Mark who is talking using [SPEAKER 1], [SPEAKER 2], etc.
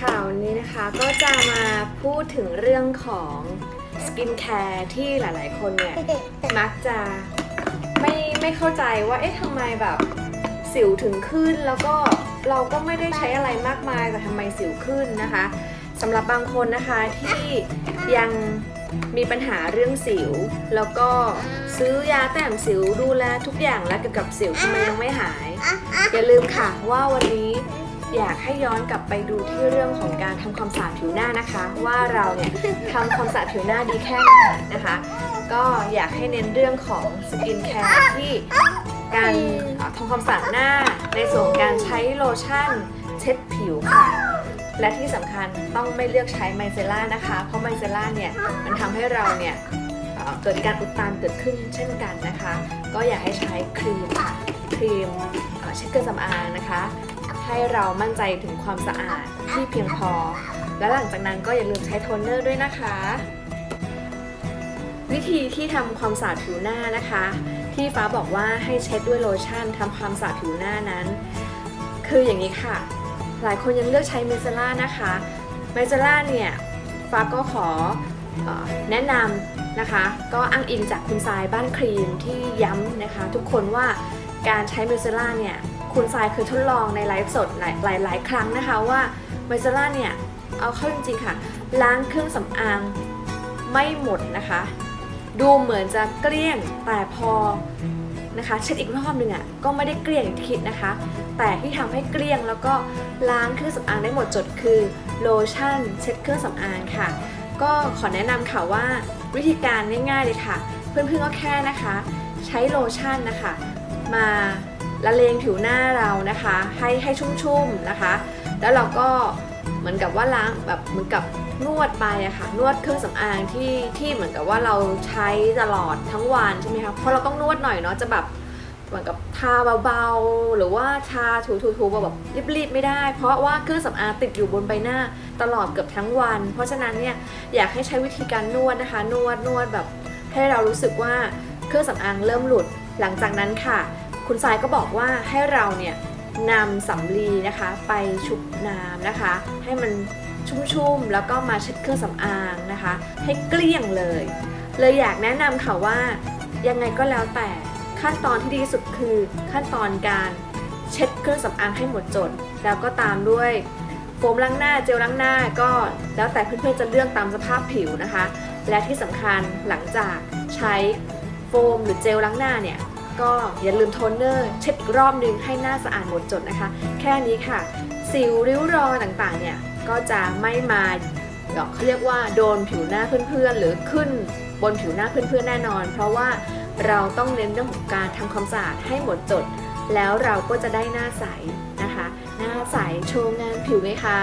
[SPEAKER 1] ข่าวนี้นะคะก็จะมาพูดถึงเรื่องของสกินแคร์ที่หลายๆ คนเนี่ย มักจะไม่ไม่เข้าใจว่าเอ๊ะทำไมแบบสิวถึงขึ้นแล้วก็เราก็ไม่ได้ใช้อะไรมากมายแต่ทำไมสิวขึ้นนะคะสำหรับบางคนนะคะที่ยังมีปัญหาเรื่องสิว แล้วก็ซื้อยาแต้มสิวดูแลทุกอย่างแล้วเกี่ยวกับสิวทำไมยังไม่หาย อย่าลืมค่ะว่าวันนี้ อยากให้ย้อนกลับไปดูที่เรื่องของการทำความสะอาดผิวหน้านะคะ ว่าเราเนี่ยทำความสะอาดผิวหน้าดีแค่ไหนนะคะ ก็อยากให้เน้นเรื่องของสกินแคร์ที่การเอ่อทำความสะอาดหน้าในส่วนของการใช้โลชั่นเช็ดผิวค่ะ และที่สำคัญต้องไม่เลือกใช้ไมเซล่านะคะ เพราะไมเซล่าเนี่ยมันทำให้เราเนี่ยเอ่อเกิดการอุดตันเกิดขึ้นเช่นกันนะคะ ก็อยากให้ใช้ครีมค่ะครีมเอ่อเช็ดเครื่องสำอางนะคะ ให้เรามั่นใจถึงความสะอาดที่เพียงพอ และหลังจากนั้นก็อย่าลืมใช้โทนเนอร์ด้วยนะคะ วิธีที่ทำความสะอาดผิวหน้านะคะ ที่ฟ้าบอกว่าให้เช็ดด้วยโลชั่นทำความสะอาดผิวหน้านั้น คืออย่างนี้ค่ะ หลายคนยังเลือกใช้เมเซล่านะคะเมเซล่าเนี่ยฟ้าก็ขอออแนะนำนะคะ ก็อ้างอิงจากคุณทรายบ้านครีมที่ย้ำนะคะ ทุกคนว่าการใช้เมเซล่าเนี่ย คุณทรายเคยทดลองในไลฟ์สดหลายหลายครั้งนะคะว่าเมเซล่าเนี่ย เอาเข้าจริง ๆ ค่ะ ล้างเครื่องสำอางไม่หมดนะคะ ดูเหมือนจะเกลี้ยงแต่พอนะคะเช็ดอีกรอบหนึ่งอะก็ไม่ได้เกลี้ยงอย่างที่คิดนะคะ แต่ที่ทำให้เกลี้ยงแล้วก็ล้างเครื่องสำอางได้หมดจดคือโลชั่นเช็ดเครื่องสำอางค่ะ ก็ขอแนะนำค่ะว่าวิธีการง่ายๆเลยค่ะ เพื่อนๆก็แค่นะคะ ใช้โลชั่นนะคะ มา ละเลงผิวหน้าเรานะคะ ให้ให้ชุ่มๆนะคะ แล้วเราก็เหมือนกับว่าล้างแบบเหมือนกับนวดไปอะค่ะนวดเครื่องสำอางที่ที่เหมือนกับว่าเราใช้ตลอดทั้งวันใช่ไหมคะเพราะเราต้องนวดหน่อยเนาะจะแบบเหมือนกับทาเบาๆ หรือว่าทาถูๆๆแบบรีบๆไม่ได้ เพราะว่าเครื่องสำอางติดอยู่บนใบหน้าตลอดเกือบทั้งวัน เพราะฉะนั้นเนี่ยอยากให้ใช้วิธีการนวดนะคะ นวดนวดแบบให้เรารู้สึกว่าเครื่องสำอางเริ่มหลุดหลังจากนั้นค่ะ คุณทรายก็บอกว่าให้เราเนี่ยนำสำลีนะคะไปชุบน้ำนะคะ ให้มันชุ่มๆ แล้วก็มาเช็ดเครื่องสำอางนะคะ ให้เกลี้ยงเลย เลยอยากแนะนำค่ะว่ายังไงก็แล้วแต่ขั้นตอนที่ดีที่สุดคือขั้นตอนการเช็ดเครื่องสำอางให้หมดจด แล้วก็ตามด้วยโฟมล้างหน้าเจลล้างหน้าก็แล้วแต่เพื่อนๆจะเลือกตามสภาพผิวนะคะ และที่สำคัญหลังจากใช้โฟมหรือเจลล้างหน้าเนี่ย ก็อย่าลืมโทนเนอร์เช็ดอีกรอบนึงให้หน้าสะอาดหมดจดนะคะ แค่นี้ค่ะ สิวริ้วรอยต่างๆ เนี่ยก็จะไม่มาเดี๋ยวเขาเรียกว่าโดนผิวหน้าเพื่อนๆ หรือขึ้นบนผิวหน้าเพื่อนๆ แน่นอน เพราะว่าเราต้องเน้นเรื่องของการทำความสะอาดให้หมดจด แล้วเราก็จะได้หน้าใสนะคะ หน้าใสโชว์งานผิวไหมคะ